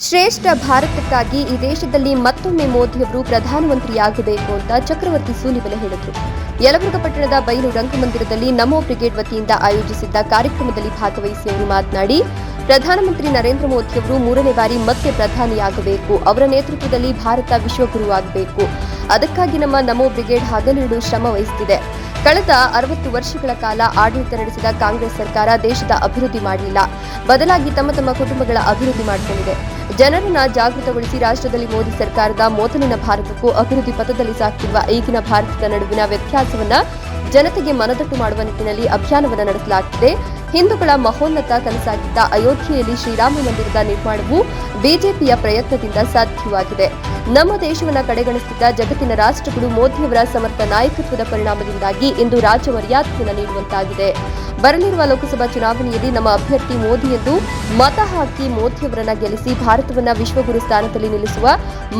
ಶ್ರೇಷ್ಠ ಭಾರತಕ್ಕಾಗಿ ಈ ದೇಶದಲ್ಲಿ ಮತ್ತೊಮ್ಮೆ ಮೋದಿಯವರು ಪ್ರಧಾನಮಂತ್ರಿಯಾಗಬೇಕು ಅಂತ ಚಕ್ರವರ್ತಿ ಸೂಲಿಬೆಲೆ ಹೇಳಿದರು. ಯಲಬುರ್ಗ ಪಟ್ಟಣದ ಬಯಲು ರಂಗಮಂದಿರದಲ್ಲಿ ನಮೋ ಬ್ರಿಗೇಡ್ ವತಿಯಿಂದ ಆಯೋಜಿಸಿದ್ದ ಕಾರ್ಯಕ್ರಮದಲ್ಲಿ ಭಾಗವಹಿಸಿ ಅವರು ಮಾತನಾಡಿ, ಪ್ರಧಾನಮಂತ್ರಿ ನರೇಂದ್ರ ಮೋದಿಯವರು ಮೂರನೇ ಬಾರಿ ಮತ್ತೆ ಪ್ರಧಾನಿಯಾಗಬೇಕು. ಅವರ ನೇತೃತ್ವದಲ್ಲಿ ಭಾರತ ವಿಶ್ವಗುರುವಾಗಬೇಕು. ಅದಕ್ಕಾಗಿ ನಮ್ಮ ನಮೋ ಬ್ರಿಗೇಡ್ ಹಗಲಿರುಳು ಶ್ರಮ ವಹಿಸುತ್ತಿದೆ ಕಳೆದ ಅರವತ್ತು ವರ್ಷಗಳ ಕಾಲ ಆಡಳಿತ ನಡೆಸಿದ ಕಾಂಗ್ರೆಸ್ ಸರ್ಕಾರ ದೇಶದ ಅಭಿವೃದ್ಧಿ ಮಾಡಲಿಲ್ಲ. ಬದಲಾಗಿ ತಮ್ಮ ತಮ್ಮ ಕುಟುಂಬಗಳ ಅಭಿವೃದ್ಧಿ ಮಾಡಿಕೊಂಡಿದೆ. ಜನರನ್ನ ಜಾಗೃತಗೊಳಿಸಿ ರಾಷ್ಟ್ರದಲ್ಲಿ ಮೋದಿ ಸರ್ಕಾರದ ಮೊದಲಿನ ಭಾರತಕ್ಕೂ ಅಭಿವೃದ್ಧಿ ಪಥದಲ್ಲಿ ಸಾಕ್ತಿರುವ ಈಗಿನ ಭಾರತದ ನಡುವಿನ ವ್ಯತ್ಯಾಸವನ್ನ ಜನತೆಗೆ ಮನದಟ್ಟು ಮಾಡುವ ನಿಟ್ಟಿನಲ್ಲಿ ಅಭಿಯಾನವನ್ನು ನಡೆಸಲಾಗುತ್ತಿದೆ ಹಿಂದೂಗಳ ಮಹೋನ್ನತ ಕನಸಾಗಿದ್ದ ಅಯೋಧ್ಯೆಯಲ್ಲಿ ಶ್ರೀರಾಮ ಮಂದಿರದ ನಿರ್ಮಾಣವು ಬಿಜೆಪಿಯ ಪ್ರಯತ್ನದಿಂದ ಸಾಧ್ಯವಾಗಿದೆ. ನಮ್ಮ ದೇಶವನ್ನು ಕಡೆಗಣಿಸುತ್ತಿದ್ದ ಜಗತ್ತಿನ ರಾಷ್ಟ್ರಗಳು ಮೋದಿಯವರ ಸಮರ್ಥ ನಾಯಕತ್ವದ ಪರಿಣಾಮದಿಂದಾಗಿ ಇಂದು ರಾಜ್ಯ ಮರ್ಯಾದೆಯನ್ನು ನೀಡುವಂತಾಗಿದೆ. ಬರಲಿರುವ ಲೋಕಸಭಾ ಚುನಾವಣೆಯಲ್ಲಿ ನಮ್ಮ ಅಭ್ಯರ್ಥಿ ಮೋದಿ ಎಂದು ಮತ ಹಾಕಿ ಮೋದಿಯವರನ್ನ ಗೆಲ್ಲಿಸಿ ಭಾರತವನ್ನ ವಿಶ್ವಗುರು ಸ್ಥಾನದಲ್ಲಿ ನಿಲ್ಲಿಸುವ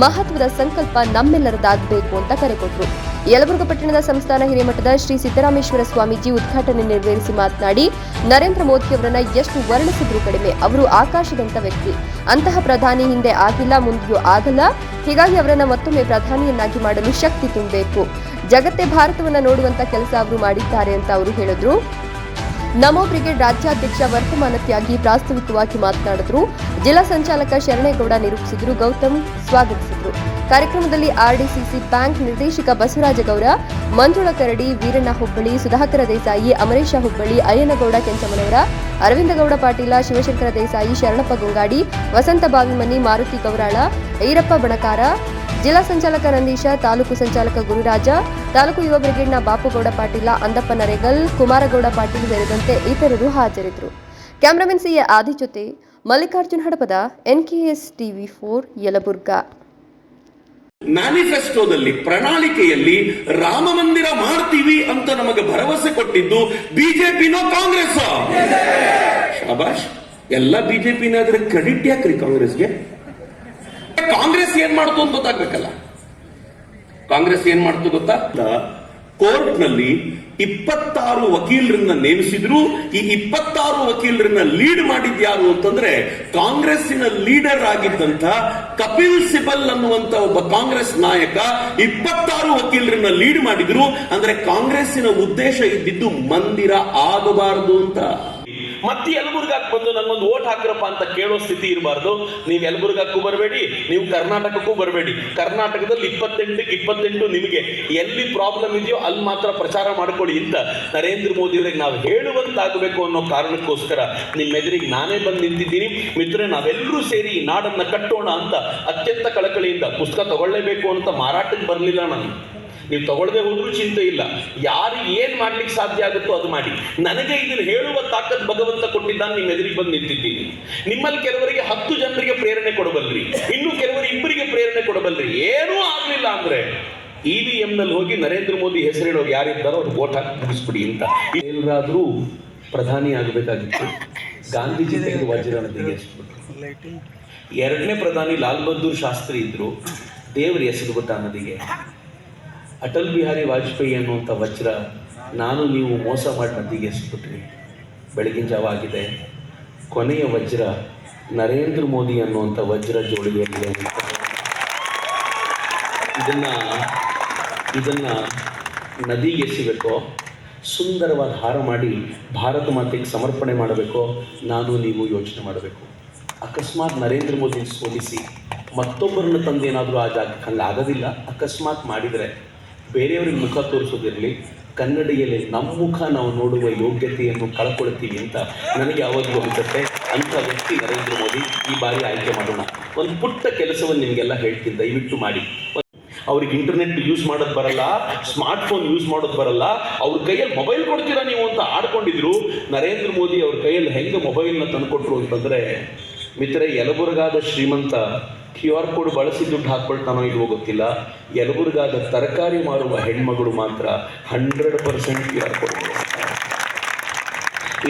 ಮಹತ್ವದ ಸಂಕಲ್ಪ ನಮ್ಮೆಲ್ಲರದಾಗಬೇಕು ಅಂತ ಕರೆ ಕೊಟ್ಟರು ಯಲಬುರ್ಗ ಪಟ್ಟಣದ ಸಂಸ್ಥಾನ ಹಿರೇಮಠದ ಶ್ರೀ ಸಿದ್ದರಾಮೇಶ್ವರ ಸ್ವಾಮೀಜಿ ಉದ್ಘಾಟನೆ ನೆರವೇರಿಸಿ ಮಾತನಾಡಿ ನರೇಂದ್ರ ಮೋದಿಯವರನ್ನ ಎಷ್ಟು ವರ್ಣಿಸಿದ್ರು ಕಡಿಮೆ. ಅವರು ಆಕಾಶದಂತ ವ್ಯಕ್ತಿ. ಅಂತಹ ಪ್ರಧಾನಿ ಹಿಂದೆ ಆಗಿಲ್ಲ, ಮುಂದೆಯೂ ಆಗಲ್ಲ. ಹೀಗಾಗಿ ಅವರನ್ನ ಮತ್ತೊಮ್ಮೆ ಪ್ರಧಾನಿಯನ್ನಾಗಿ ಮಾಡಲು ಶಕ್ತಿ ತುಂಬಬೇಕು. ಜಗತ್ತೇ ಭಾರತವನ್ನ ನೋಡುವಂತ ಕೆಲಸ ಅವರು ಮಾಡಿದ್ದಾರೆ ಅಂತ ಅವರು ಹೇಳಿದ್ರು. ನಮೋ ಬ್ರಿಗೇಡ್ ರಾಜ್ಯಾಧ್ಯಕ್ಷ ವರ್ತಮಾನ ತ್ಯಾಗಿ ಪ್ರಾಸ್ತಾವಿಕವಾಗಿ ಮಾತನಾಡಿದ್ರು. ಜಿಲ್ಲಾ ಸಂಚಾಲಕ ಶರಣೇಗೌಡ ನಿರೂಪಿಸಿದ್ರು. ಗೌತಮ್ ಸ್ವಾಗತಿಸಿದ್ರು. ಕಾರ್ಯಕ್ರಮದಲ್ಲಿ ಆರ್ಡಿಸಿಸಿ ಬ್ಯಾಂಕ್ ನಿರ್ದೇಶಕ ಬಸವರಾಜ ಗೌಡ ಮಂಜುಳ ಕರಡಿ, ವೀರಣ್ಣ ಹುಬ್ಬಳ್ಳಿ, ಸುಧಾಕರ ದೇಸಾಯಿ, ಅಮರೇಶ ಹುಬ್ಬಳ್ಳಿ, ಅಯ್ಯನಗೌಡ ಕೆಂಚಮನವರ, ಅರವಿಂದಗೌಡ ಪಾಟೀಲ, ಶಿವಶಂಕರ ದೇಸಾಯಿ, ಶರಣಪ್ಪ ಗೊಂಗಾಡಿ, ವಸಂತ ಬಾವಿಮನಿ, ಮಾರುತಿ ಗೌರಾಳ ಈರಪ್ಪ ಬಣಕಾರ, ಜಿಲ್ಲಾ ಸಂಚಾಲಕ ನಂದೀಶ, ತಾಲೂಕು ಸಂಚಾಲಕ ಗುರುರಾಜ, ತಾಲೂಕು ಯುವ ಬ್ರಿಗೇಡ್ನ ಬಾಪುಗೌಡ ಪಾಟೀಲ, ಅಂದಪ್ಪ ನರೇಗಲ್, ಕುಮಾರಗೌಡ ಪಾಟೀಲ್ ಸೇರಿದಂತೆ ಇತರರು ಹಾಜರಿದ್ದರು. Cameraman C A Adi Mallikarjun Hadapada, NKS TV four Yelburga. ಮ್ಯಾನಿಫೆಸ್ಟೋದಲ್ಲಿ ಪ್ರಣಾಳಿಕೆಯಲ್ಲಿ ರಾಮ ಮಂದಿರ ಮಾಡ್ತೀವಿ ಅಂತ ನಮಗೆ ಭರವಸೆ ಕೊಟ್ಟಿದ್ದು ಬಿಜೆಪಿನೋ ಕಾಂಗ್ರೆಸ್ ಶಾಬಾಷ್, ಎಲ್ಲ ಬಿಜೆಪಿನ ಆದ್ರೆ ಕ್ರೆಡಿಟ್ ಯಾಕ್ರಿ ಕಾಂಗ್ರೆಸ್ಗೆ? ಕಾಂಗ್ರೆಸ್ ಏನ್ ಮಾಡ್ತು ಅಂತ ಗೊತ್ತಾಗ್ಬೇಕಲ್ಲ? ಕಾಂಗ್ರೆಸ್ ಏನ್ ಮಾಡ್ತು ಗೊತ್ತಾ? ಕೋರ್ಟ್ನಲ್ಲಿ ಇಪ್ಪತ್ತಾರು ವಕೀಲರನ್ನ ನೇಮಿಸಿದ್ರು. ಈ ಇಪ್ಪತ್ತಾರು ವಕೀಲರನ್ನ ಲೀಡ್ ಮಾಡಿದ್ಯಾರು ಅಂತಂದ್ರೆ ಕಾಂಗ್ರೆಸ್ಸಿನ ಲೀಡರ್ ಆಗಿದ್ದಂತ ಕಪಿಲ್ ಸಿಬಲ್ ಅನ್ನುವಂತ ಒಬ್ಬ ಕಾಂಗ್ರೆಸ್ ನಾಯಕ ಇಪ್ಪತ್ತಾರು ವಕೀಲರನ್ನ ಲೀಡ್ ಮಾಡಿದ್ರು. ಅಂದ್ರೆ ಕಾಂಗ್ರೆಸ್ಸಿನ ಉದ್ದೇಶ ಇದ್ದಿದ್ದು ಮಂದಿರ ಆಗಬಾರದು ಅಂತ. ಮತ್ತೆ ಯಲಬುರ್ಗಾಕ್ ಬಂದು ನನ್ಗೊಂದು ಓಟ್ ಹಾಕ್ರಪ್ಪ ಅಂತ ಕೇಳೋ ಸ್ಥಿತಿ ಇರಬಾರ್ದು. ನೀವು ಯಲಬುರ್ಗಕ್ಕೂ ಬರಬೇಡಿ, ನೀವು ಕರ್ನಾಟಕಕ್ಕೂ ಬರಬೇಡಿ. ಕರ್ನಾಟಕದಲ್ಲಿ ಇಪ್ಪತ್ತೆಂಟಕ್ಕೆ ಇಪ್ಪತ್ತೆಂಟು ನಿಮಗೆ ಎಲ್ಲಿ ಪ್ರಾಬ್ಲಮ್ ಇದೆಯೋ ಅಲ್ಲಿ ಮಾತ್ರ ಪ್ರಚಾರ ಮಾಡ್ಕೊಳ್ಳಿ ಅಂತ ನರೇಂದ್ರ ಮೋದಿ ಅವರಿಗೆ ನಾವು ಹೇಳುವಂತಾಗಬೇಕು ಅನ್ನೋ ಕಾರಣಕ್ಕೋಸ್ಕರ ನಿಮ್ಮ ಎದುರಿಗೆ ನಾನೇ ಬಂದು ನಿಂತಿದ್ದೀನಿ. ಮಿತ್ರ ನಾವೆಲ್ಲರೂ ಸೇರಿ ಈ ನಾಡನ್ನ ಕಟ್ಟೋಣ ಅಂತ ಅತ್ಯಂತ ಕಳಕಳಿಯಿಂದ ಪುಸ್ತಕ ತಗೊಳ್ಳೇಬೇಕು ಅಂತ ಮಾರಾಟಕ್ಕೆ ಬರಲಿಲ್ಲ ನಾನು. ನೀವು ತಗೊಳ್ಳದೆ ಹೋದ್ರೂ ಚಿಂತೆ ಇಲ್ಲ. ಯಾರು ಏನ್ ಮಾಡ್ಲಿಕ್ಕೆ ಸಾಧ್ಯ ಆಗುತ್ತೋ ಅದು ಮಾಡಿ. ನನಗೆ ಇದನ್ನು ಹೇಳುವ ತಾಕತ್ ಭಗವಂತ ಕೊಟ್ಟಿದ್ದಾನೆ, ನಿಮ್ಮ ಎದುರಿಗೆ ಬಂದು ನಿಂತಿದ್ದೀನಿ. ನಿಮ್ಮಲ್ಲಿ ಕೆಲವರಿಗೆ ಹತ್ತು ಜನರಿಗೆ ಪ್ರೇರಣೆ ಕೊಡಬಲ್ರಿ. ಇನ್ನು ಕೆಲವರು ಇಬ್ಬರಿಗೆ ಪ್ರೇರಣೆ ಕೊಡಬಲ್ರಿ. ಏನೂ ಆಗಲಿಲ್ಲ ಅಂದ್ರೆ ಇ ವಿ ಎಂನಲ್ಲಿ ಹೋಗಿ ನರೇಂದ್ರ ಮೋದಿ ಹೆಸರಿಡೋರು ಯಾರಿದ್ದಾರೋ ಅವ್ರು ಓಟ್ ಹಾಕಿ ಮುಗಿಸ್ಬಿಡಿ ಅಂತ. ಎಲ್ಲರಾದ್ರೂ ಪ್ರಧಾನಿ ಆಗಬೇಕಾಗಿತ್ತು. ಗಾಂಧೀಜಿ ತೆಗೆದು ವಜ್ರ ನದಿಗೆ ಎರಡನೇ ಪ್ರಧಾನಿ ಲಾಲ್ ಬಹದ್ದೂರ್ ಶಾಸ್ತ್ರಿ ಇದ್ರು. ದೇವರ ಹೆಸರು ಗೊತ್ತಾ ನದಿಗೆ? ಅಟಲ್ ಬಿಹಾರಿ ವಾಜಪೇಯಿ ಅನ್ನುವಂಥ ವಜ್ರ ನಾನು ನೀವು ಮೋಸ ಮಾಡಿ ಮದ್ದಿಗೆ ಎಸ್ಬಿಟ್ರಿ. ಬೆಳಗಿನ ಜಾವ ಆಗಿದೆ. ಕೊನೆಯ ವಜ್ರ ನರೇಂದ್ರ ಮೋದಿ ಅನ್ನುವಂಥ ವಜ್ರ ಜೋಡಿಯಲ್ಲಿದೆ ಇದನ್ನು, ಇದನ್ನ ನದಿಗೆ ಎಸಿಬೇಕೋ, ಸುಂದರವಾದ ಹಾರ ಮಾಡಿ ಭಾರತ ಮಾತೆಗೆ ಸಮರ್ಪಣೆ ಮಾಡಬೇಕೋ, ನಾನು ನೀವು ಯೋಚನೆ ಮಾಡಬೇಕು. ಅಕಸ್ಮಾತ್ ನರೇಂದ್ರ ಮೋದಿ ಸೋಲಿಸಿ ಮತ್ತೊಬ್ಬರನ್ನು ತಂದೇನಾದರೂ ಆ ಜಾಗಕ್ಕೆ ಹಂಗೆ ಆಗೋದಿಲ್ಲ ಅಕಸ್ಮಾತ್ ಮಾಡಿದರೆ ಬೇರೆಯವ್ರಿಗೆ ಮುಖ ತೋರಿಸೋದಿರಲಿ, ಕನ್ನಡಿಯಲ್ಲಿ ನಮ್ಮ ಮುಖ ನಾವು ನೋಡುವ ಯೋಗ್ಯತೆಯನ್ನು ಕಳ್ಕೊಳ್ತೀವಿ ಅಂತ ನನಗೆ ಯಾವಾಗಲೂ ಅನಿಸುತ್ತೆ. ಅಂಥ ವ್ಯಕ್ತಿ ನರೇಂದ್ರ ಮೋದಿ, ಈ ಬಾರಿ ಆಯ್ಕೆ ಮಾಡೋಣ. ಒಂದು ಪುಟ್ಟ ಕೆಲಸವನ್ನು ನಿಮಗೆಲ್ಲ ಹೇಳ್ತೀನಿ, ದಯವಿಟ್ಟು ಮಾಡಿ. ಅವ್ರಿಗೆ ಇಂಟರ್ನೆಟ್ ಯೂಸ್ ಮಾಡೋದು ಬರಲ್ಲ ಸ್ಮಾರ್ಟ್ ಫೋನ್ ಯೂಸ್ ಮಾಡೋದು ಬರಲ್ಲ. ಅವ್ರ ಕೈಯಲ್ಲಿ ಮೊಬೈಲ್ ಕೊಡ್ತೀರಾ ನೀವು ಅಂತ ಆಡ್ಕೊಂಡಿದ್ರು. ನರೇಂದ್ರ ಮೋದಿ ಅವ್ರ ಕೈಯಲ್ಲಿ ಹೆಂಗೆ ಮೊಬೈಲ್ನ ತಂದುಕೊಟ್ರು ಅಂತಂದರೆ ಮಿತ್ರ ಯಲಬುರ್ಗಾದ ಶ್ರೀಮಂತ ಕ್ಯೂ ಆರ್ ಕೋಡ್ ಬಳಸಿ ದುಡ್ಡು ಹಾಕ್ಕೊಳ್ತಾನೋ ಇಲ್ವೋ ಗೊತ್ತಿಲ್ಲ. ಯಲಬುರ್ಗಾದ ತರಕಾರಿ ಮಾರುವ ಹೆಣ್ಮಗಳು ಮಾತ್ರ hundred percent Q R code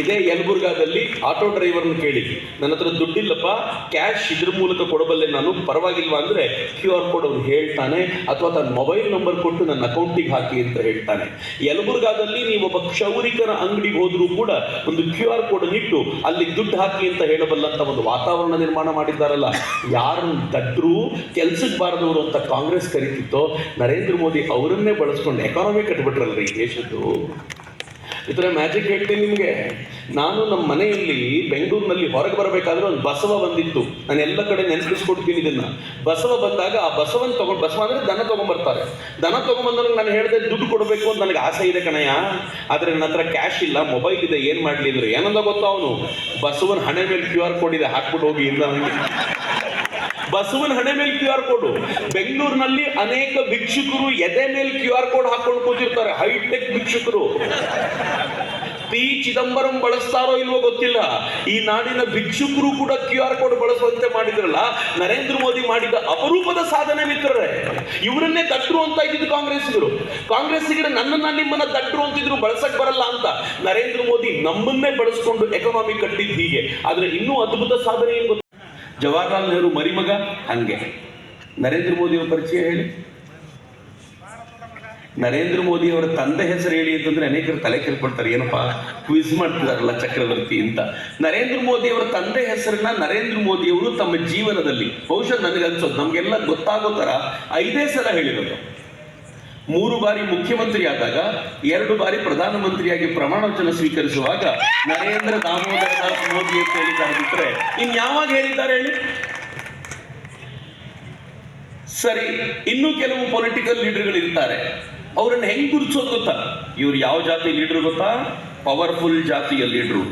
ಇದೇ ಯಲಬುರ್ಗಾದಲ್ಲಿ ಆಟೋ ಡ್ರೈವರ್ನ ಕೇಳಿ, ನನ್ನ ಹತ್ರ ದುಡ್ಡಿಲ್ಲಪ್ಪ, ಕ್ಯಾಶ್ ಇದ್ರ ಮೂಲಕ ಕೊಡಬಲ್ಲೆ ನಾನು, ಪರವಾಗಿಲ್ವಾ? ಅಂದ್ರೆ ಕ್ಯೂ ಆರ್ ಕೋಡ್ ಅವ್ನು ಹೇಳ್ತಾನೆ, ಅಥವಾ ತನ್ನ ಮೊಬೈಲ್ ನಂಬರ್ ಕೊಟ್ಟು ನನ್ನ ಅಕೌಂಟಿಗೆ ಹಾಕಿ ಅಂತ ಹೇಳ್ತಾನೆ. ಯಲಬುರ್ಗಾದಲ್ಲಿ ಒಬ್ಬ ಕ್ಷೌರಿಕನ ಅಂಗಡಿಗೆ ಹೋದ್ರೂ ಕೂಡ ಒಂದು ಕ್ಯೂ ಆರ್ ಕೋಡ್ ಇಟ್ಟು ಅಲ್ಲಿ ದುಡ್ಡು ಹಾಕಿ ಅಂತ ಹೇಳಬಲ್ಲಂತ ಒಂದು ವಾತಾವರಣ ನಿರ್ಮಾಣ ಮಾಡಿದ್ದಾರಲ್ಲ, ಯಾರನ್ನು ದಡ್ರು, ಕೆಲ್ಸಕ್ಕೆ ಬಾರದವರು ಅಂತ ಕಾಂಗ್ರೆಸ್ ಕರೀತಿತ್ತೋ, ನರೇಂದ್ರ ಮೋದಿ ಅವರನ್ನೇ ಬಳಸ್ಕೊಂಡು ಎಕಾನಮಿ ಈ ದೇಶದ್ದು. ಥರ ಮ್ಯಾಜಿಕ್ ಹೇಳ್ತೀನಿ ನಿಮಗೆ. ನಾನು ನಮ್ಮ ಮನೆಯಲ್ಲಿ ಬೆಂಗಳೂರಿನಲ್ಲಿ ಹೊರಗೆ ಬರಬೇಕಾದ್ರೆ ಒಂದು ಬಸವ ಬಂದಿತ್ತು. ನಾನು ಎಲ್ಲ ಕಡೆ ನೆನಪಿಸ್ಕೊಡ್ತೀನಿ ಇದನ್ನ. ಬಸವ ಬಂದಾಗ ಆ ಬಸವನ್ ತಗೊಂಡು ಬಸವ ಅಂದ್ರೆ ದನ ತಗೊಂಡ್ಬರ್ತಾರೆ ದನ ತಗೊಂಡ್ಬಂದಾಗ ನಾನು ಹೇಳಿದೆ, ದುಡ್ಡು ಕೊಡಬೇಕು ಅಂತ ನನಗೆ ಆಸೆ ಇದೆ ಕಣಯ್ಯ. ಆದರೆ ನನ್ನ ಹತ್ರ ಕ್ಯಾಶ್ ಇಲ್ಲ ಮೊಬೈಲ್ ಇದೆ, ಏನು ಮಾಡಲಿ ಅಂದ್ರೆ. ಏನಂದ ಗೊತ್ತಾ ಅವನು? ಬಸವನ ಹಣೆ ಮೇಲೆ ಕ್ಯೂ ಆರ್ ಕೋಡ್ ಇದೆ, ಹಾಕ್ಬಿಟ್ಟು ಹೋಗಿ ಇಲ್ಲ ನನಗೆ ಬಸವನ ಹಣೆ ಮೇಲೆ ಕ್ಯೂ ಆರ್ ಕೋಡ್. ಬೆಂಗಳೂರಿನಲ್ಲಿ ಅನೇಕ ಭಿಕ್ಷುಕರು ಎದೆ ಮೇಲೆ ಕ್ಯೂ ಆರ್ ಕೋಡ್ ಹಾಕೊಂಡು ಕೂತಿರ್ತಾರೆ. ಹೈಟೆಕ್ ಭಿಕ್ಷುಕರು. ಪಿ ಚಿದಂಬರಂ ಬಳಸ್ತಾರೋ ಇಲ್ವೋ ಗೊತ್ತಿಲ್ಲ. ಈ ನಾಡಿನ ಭಿಕ್ಷುಕರು ಕೂಡ ಕ್ಯೂ ಆರ್ ಕೋಡ್ ಬಳಸುವಂತೆ ಮಾಡಿದ್ರಲ್ಲ, ನರೇಂದ್ರ ಮೋದಿ ಮಾಡಿದ ಅಪರೂಪದ ಸಾಧನೆ ಮಿತ್ರರೇ. ಇವರನ್ನೇ ದಟ್ರು ಅಂತ ಇದ್ದಿದ್ದು ಕಾಂಗ್ರೆಸ್ಸಿಗರು. ಕಾಂಗ್ರೆಸ್ಸಿಗರು ನನ್ನನ್ನ ನಿಮ್ಮನ್ನ ದಟ್ರು ಅಂತಿದ್ರು, ಬಳಸಕ್ ಬರಲ್ಲ ಅಂತ. ನರೇಂದ್ರ ಮೋದಿ ನಮ್ಮನ್ನೇ ಬಳಸ್ಕೊಂಡು ಎಕನಾಮಿ ಕಟ್ಟಿದ್ದು ಹೀಗೆ. ಆದ್ರೆ ಇನ್ನೂ ಅದ್ಭುತ ಸಾಧನೆ ಏನು ಜವಾಹರ್ಲಾಲ್ ನೆಹರು ಮರಿಮಗ ಹಂಗೆ. ನರೇಂದ್ರ ಮೋದಿ ಅವರ ಪರಿಚಯ ಹೇಳಿ. ನರೇಂದ್ರ ಮೋದಿ ಅವರ ತಂದೆ ಹೆಸರು ಹೇಳಿ ಅಂತಂದ್ರೆ ಅನೇಕರು ತಲೆ ಕೇಳ್ಕೊಳ್ತಾರೆ ಏನಪ್ಪಾ ಕ್ವಿಜ್ ಮಾಡ್ತಿದಾರಲ್ಲ ಚಕ್ರವರ್ತಿ ಅಂತ. ನರೇಂದ್ರ ಮೋದಿ ಅವರ ತಂದೆ ಹೆಸರನ್ನ ನರೇಂದ್ರ ಮೋದಿ ಅವರು ತಮ್ಮ ಜೀವನದಲ್ಲಿ, ಬಹುಶಃ ನನಗನ್ಸೋದು, ನಮಗೆಲ್ಲ ಗೊತ್ತಾಗೋ ತರ ಐದೇ ಸಲ ಹೇಳಿರೋದು. ಮೂರು ಬಾರಿ ಮುಖ್ಯಮಂತ್ರಿ ಆದಾಗ ಎರಡು ಬಾರಿ ಪ್ರಧಾನಮಂತ್ರಿಯಾಗಿ ಪ್ರಮಾಣ ವಚನ ಸ್ವೀಕರಿಸುವಾಗ ನರೇಂದ್ರ ದಾಮೋದರ ದಾಸ್ ಮೋದಿ ಅಂತ ಹೇಳಿದ್ದಾರೆ ಬಿಟ್ಟರೆ ಇನ್ ಯಾವಾಗ ಹೇಳಿದ್ದಾರೆ ಹೇಳಿ? ಸರಿ, ಇನ್ನೂ ಕೆಲವು ಪೊಲಿಟಿಕಲ್ ಲೀಡರ್ಗಳು ಇರ್ತಾರೆ ಅವರನ್ನ ಹೆಂಗ್ ಗುರುತಿಸೋದು ಗೊತ್ತಾ? ಇವ್ರು ಯಾವ ಜಾತಿ ಲೀಡರ್ ಗೊತ್ತಾ? ಪವರ್ಫುಲ್ ಜಾತಿಯ ಲೀಡರ್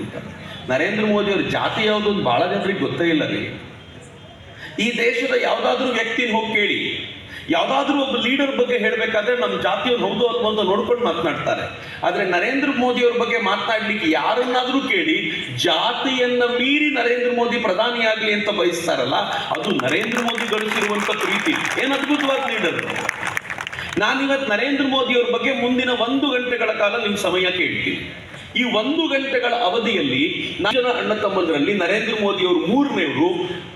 ನರೇಂದ್ರ ಮೋದಿ ಅವ್ರ ಜಾತಿ ಯಾವುದು ಬಹಳ ಜನರಿಗೆ ಗೊತ್ತೇ ಇಲ್ಲ ರೀ ಈ ದೇಶದ ಯಾವುದಾದ್ರೂ ವ್ಯಕ್ತಿನ ಹೋಗಿ ಕೇಳಿ. ಯಾವ್ದಾದ್ರೂ ಒಬ್ಬ ಲೀಡರ್ ಬಗ್ಗೆ ಹೇಳಬೇಕಾದ್ರೆ ನಮ್ಮ ಜಾತಿಯವ್ರು ಹೌದು ಅಥವಾ ಅಂತ ನೋಡ್ಕೊಂಡು ಮಾತನಾಡ್ತಾರೆ. ಆದರೆ ನರೇಂದ್ರ ಮೋದಿ ಅವ್ರ ಬಗ್ಗೆ ಮಾತನಾಡ್ಲಿಕ್ಕೆ ಯಾರನ್ನಾದ್ರೂ ಕೇಳಿ ಜಾತಿಯನ್ನ ಮೀರಿ ನರೇಂದ್ರ ಮೋದಿ ಪ್ರಧಾನಿಯಾಗಲಿ ಅಂತ ಬಯಸ್ತಾರಲ್ಲ, ಅದು ನರೇಂದ್ರ ಮೋದಿ ಗಳಿಸಿರುವಂತ ಪ್ರೀತಿ. ಏನ್ ಅದ್ಭುತವಾದ ಲೀಡರ್. ನಾನಿವತ್ತು ನರೇಂದ್ರ ಮೋದಿ ಅವ್ರ ಬಗ್ಗೆ ಮುಂದಿನ ಒಂದು ಗಂಟೆಗಳ ಕಾಲ ನಿಮ್ ಸಮಯ ಕೇಳ್ತೀನಿ. ಈ ಒಂದು ಗಂಟೆಗಳ ಅವಧಿಯಲ್ಲಿ ಜನ ಅಣ್ಣ ತಮ್ಮಂದರಲ್ಲಿ ನರೇಂದ್ರ ಮೋದಿ ಅವರು ಮೂರನೇವರು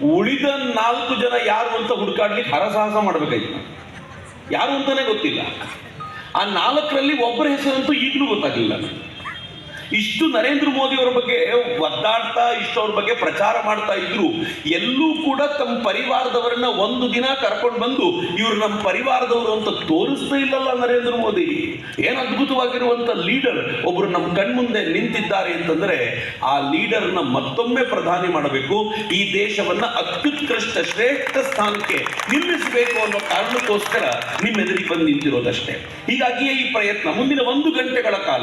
ಉಳಿದ ನಾಲ್ಕು ಜನ ಯಾರು ಅಂತ ಹುಡುಕಾಡ್ಲಿಕ್ಕೆ ಹರಸಾಹಸ ಮಾಡ್ಬೇಕಾಯ್ತು ಯಾರು ಅಂತಾನೆ ಗೊತ್ತಿಲ್ಲ ಆ ನಾಲ್ಕರಲ್ಲಿ ಒಬ್ಬರ ಹೆಸರಂತೂ ಈಗಲೂ ಗೊತ್ತಾಗಲಿಲ್ಲ. ಇಷ್ಟು ನರೇಂದ್ರ ಮೋದಿ ಅವರ ಬಗ್ಗೆ ಒದ್ದಾಡ್ತಾ, ಇಷ್ಟು ಅವ್ರ ಬಗ್ಗೆ ಪ್ರಚಾರ ಮಾಡ್ತಾ ಇದ್ರು, ಎಲ್ಲೂ ಕೂಡ ತಮ್ಮ ಪರಿವಾರದವರನ್ನ ಒಂದು ದಿನ ಕರ್ಕೊಂಡು ಬಂದು ಇವ್ರು ನಮ್ಮ ಪರಿವಾರದವರು ಅಂತ ತೋರಿಸ್ತಾ ಇಲ್ಲಲ್ಲ ನರೇಂದ್ರ ಮೋದಿ. ಏನ್ ಅದ್ಭುತವಾಗಿರುವಂತ ಲೀಡರ್ ಒಬ್ರು ನಮ್ಮ ಕಣ್ಮುಂದೆ ನಿಂತಿದ್ದಾರೆ ಅಂತಂದ್ರೆ ಆ ಲೀಡರ್ನ ಮತ್ತೊಮ್ಮೆ ಪ್ರಧಾನಿ ಮಾಡಬೇಕು, ಈ ದೇಶವನ್ನ ಅತ್ಯುತ್ಕೃಷ್ಟ ಶ್ರೇಷ್ಠ ಸ್ಥಾನಕ್ಕೆ ನಿಲ್ಲಿಸಬೇಕು ಅನ್ನೋ ಕಾರಣಕ್ಕೋಸ್ಕರ ನಿಮ್ಮೆದುರಿಗೆ ಬಂದು ನಿಂತಿರೋದಷ್ಟೇ. ಹೀಗಾಗಿಯೇ ಈ ಪ್ರಯತ್ನ ಮುಂದಿನ ಒಂದು ಗಂಟೆಗಳ ಕಾಲ.